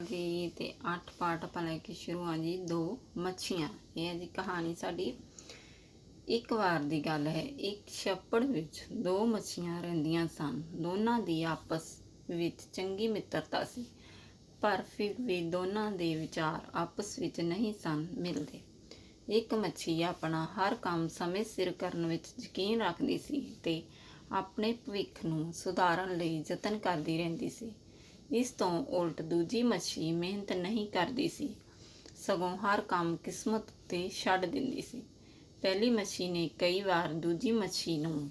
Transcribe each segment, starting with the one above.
ਜੀ ਤੇ 8 ਪਾਰਟ ਆਪਾਂ ਲੈ ਕੇ ਸ਼ੁਰੂ ਆ ਜੀ, ਦੋ ਮੱਛੀਆਂ। ਇਹ ਹੈ ਜੀ ਕਹਾਣੀ ਸਾਡੀ। ਇੱਕ ਵਾਰ ਦੀ ਗੱਲ ਹੈ, ਇੱਕ ਛੱਪੜ ਵਿੱਚ ਦੋ ਮੱਛੀਆਂ ਰਹਿੰਦੀਆਂ ਸਨ। ਦੋਨਾਂ ਦੀ ਆਪਸ ਵਿੱਚ ਚੰਗੀ ਮਿੱਤਰਤਾ ਸੀ, ਪਰ ਫਿਰ ਵੀ ਦੋਨਾਂ ਦੇ ਵਿਚਾਰ ਆਪਸ ਵਿੱਚ ਨਹੀਂ ਸਨ ਮਿਲਦੇ। ਇੱਕ ਮੱਛੀ ਆਪਣਾ ਹਰ ਕੰਮ ਸਮੇਂ ਸਿਰ ਕਰਨ ਵਿੱਚ ਯਕੀਨ ਰੱਖਦੀ ਸੀ ਤੇ ਆਪਣੇ ਭਵਿੱਖ ਨੂੰ ਸੁਧਾਰਨ ਲਈ ਯਤਨ ਕਰਦੀ ਰਹਿੰਦੀ ਸੀ। ਇਸ ਤੋਂ ਉਲਟ ਦੂਜੀ ਮੱਛੀ ਮਿਹਨਤ ਨਹੀਂ ਕਰਦੀ ਸੀ। ਸਗੋਂ ਹਰ ਕੰਮ ਕਿਸਮਤ ਉੱਤੇ ਛੱਡ ਦਿੰਦੀ ਸੀ। ਪਹਿਲੀ ਮੱਛੀ ਨੇ ਕਈ ਵਾਰ ਦੂਜੀ ਮੱਛੀ ਨੂੰ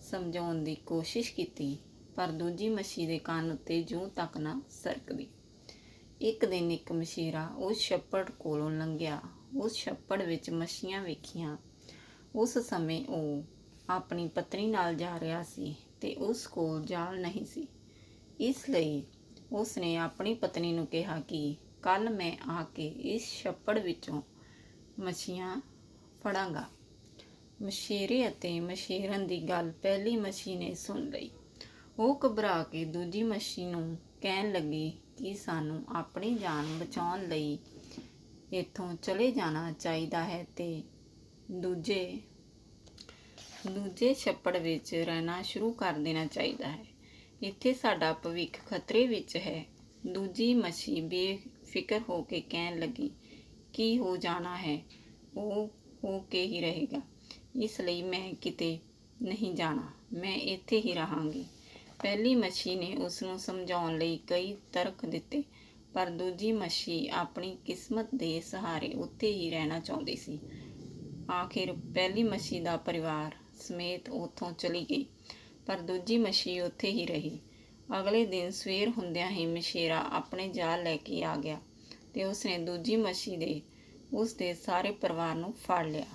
ਸਮਝਾਉਣ ਦੀ ਕੋਸ਼ਿਸ਼ ਕੀਤੀ, ਪਰ ਦੂਜੀ ਮੱਛੀ ਦੇ ਕੰਨ ਉੱਤੇ ਜੂੰ ਤੱਕ ਨਾ ਸਰਕਦੀ ਇੱਕ ਦਿਨ ਇੱਕ ਮਛੇਰਾ ਉਸ ਛੱਪੜ ਕੋਲੋਂ ਲੰਘਿਆ। ਉਸ ਛੱਪੜ ਵਿੱਚ ਮੱਛੀਆਂ ਵੇਖੀਆਂ। ਉਸ ਸਮੇਂ ਉਹ ਆਪਣੀ ਪਤਨੀ ਨਾਲ ਜਾ ਰਿਹਾ ਸੀ ਤੇ ਉਸ ਕੋਲ ਜਾਲ ਨਹੀਂ ਸੀ। ਇਸ ਲਈ ਉਸ ਨੇ ਆਪਣੀ ਪਤਨੀ ਨੂੰ ਕਿਹਾ ਕਿ ਕੱਲ ਮੈਂ ਆ ਕੇ ਇਸ ਛੱਪੜ ਵਿੱਚੋਂ ਮੱਛੀਆਂ ਫੜਾਂਗਾ। ਮਛੇਰੇ ਅਤੇ ਮਛੇਰਨ ਦੀ ਗੱਲ ਪਹਿਲੀ ਮੱਛੀ ਨੇ ਸੁਣ ਲਈ। ਉਹ ਘਬਰਾ ਕੇ ਦੂਜੀ ਮੱਛੀ ਨੂੰ ਕਹਿਣ ਲੱਗੀ ਕਿ ਸਾਨੂੰ ਆਪਣੀ ਜਾਨ ਬਚਾਉਣ ਲਈ ਇੱਥੋਂ ਚਲੇ ਜਾਣਾ ਚਾਹੀਦਾ ਹੈ ਤੇ ਦੂਜੇ ਦੂਜੇ ਛੱਪੜ ਵਿੱਚ ਰਹਿਣਾ ਸ਼ੁਰੂ ਕਰ ਦੇਣਾ ਚਾਹੀਦਾ ਹੈ। ਇੱਥੇ ਸਾਡਾ ਭਵਿੱਖ ਖਤਰੇ ਵਿੱਚ ਹੈ। ਦੂਜੀ ਮੱਛੀ ਬੇਫਿਕਰ ਹੋ ਕੇ ਕਹਿਣ ਲੱਗੀ, ਕੀ ਹੋ ਜਾਣਾ ਹੈ? ਉਹ ਹੋ ਕੇ ਹੀ ਰਹੇਗਾ। ਇਸ ਲਈ ਮੈਂ ਕਿਤੇ ਨਹੀਂ ਜਾਣਾ। ਮੈਂ ਇੱਥੇ ਹੀ ਰਹਾਂਗੀ। ਪਹਿਲੀ ਮੱਛੀ ਨੇ ਉਸ ਨੂੰ ਸਮਝਾਉਣ ਲਈ ਕਈ ਤਰਕ ਦਿੱਤੇ, ਪਰ ਦੂਜੀ ਮੱਛੀ ਆਪਣੀ ਕਿਸਮਤ ਦੇ ਸਹਾਰੇ ਉੱਥੇ ਹੀ ਰਹਿਣਾ ਚਾਹੁੰਦੀ ਸੀ। ਆਖਿਰ ਪਹਿਲੀ ਮੱਛੀ ਦਾ ਪਰਿਵਾਰ ਸਮੇਤ ਉੱਥੋਂ ਚਲੀ ਗਈ। ਪਰ ਦੂਜੀ ਮੱਛੀ ਉੱਥੇ ਹੀ ਰਹੀ। ਅਗਲੇ ਦਿਨ ਸਵੇਰ ਹੁੰਦਿਆਂ ਹੀ ਮਛੇਰਾ ਆਪਣੇ ਜਾਲ ਲੈ ਕੇ ਆ ਗਿਆ ਤੇ ਉਸਨੇ ਦੂਜੀ ਮੱਛੀ ਦੇ, ਉਸ ਦੇ ਸਾਰੇ ਪਰਿਵਾਰ ਨੂੰ ਫੜ ਲਿਆ।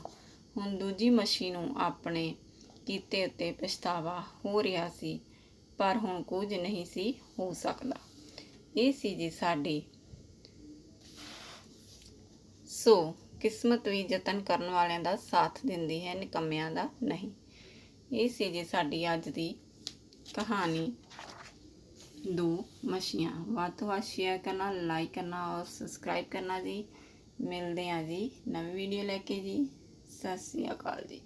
ਹੁਣ ਦੂਜੀ ਮੱਛੀ ਨੂੰ ਆਪਣੇ ਕੀਤੇ ਉੱਤੇ ਪਛਤਾਵਾ ਹੋ ਰਿਹਾ ਸੀ, ਪਰ ਹੁਣ ਕੁਝ ਨਹੀਂ ਸੀ ਹੋ ਸਕਦਾ। ਇਹ ਸੀ ਜੀ ਸਾਡੀ ਸੋ ਕਿਸਮਤ ਵੀ ਯਤਨ ਕਰਨ ਵਾਲਿਆਂ ਦਾ ਸਾਥ ਦਿੰਦੀ ਹੈ, ਨਿਕੰਮਿਆਂ ਦਾ ਨਹੀਂ। ਇਹ ਸੀ ਜੀ ਸਾਡੀ ਅੱਜ ਦੀ ਕਹਾਣੀ। ਦੋ ਮੱਛੀਆਂ। ਵੱਧ ਤੋਂ ਵੱਧ ਸ਼ੇਅਰ ਕਰਨਾ ਲਾਈਕ ਕਰਨਾ ਔਰ ਸਬਸਕ੍ਰਾਈਬ ਕਰਨਾ ਜੀ। ਮਿਲਦੇ ਹਾਂ ਜੀ ਨਵੀਂ ਵੀਡੀਓ ਲੈ ਕੇ ਜੀ। ਸਤਿ ਸ਼੍ਰੀ ਅਕਾਲ ਜੀ।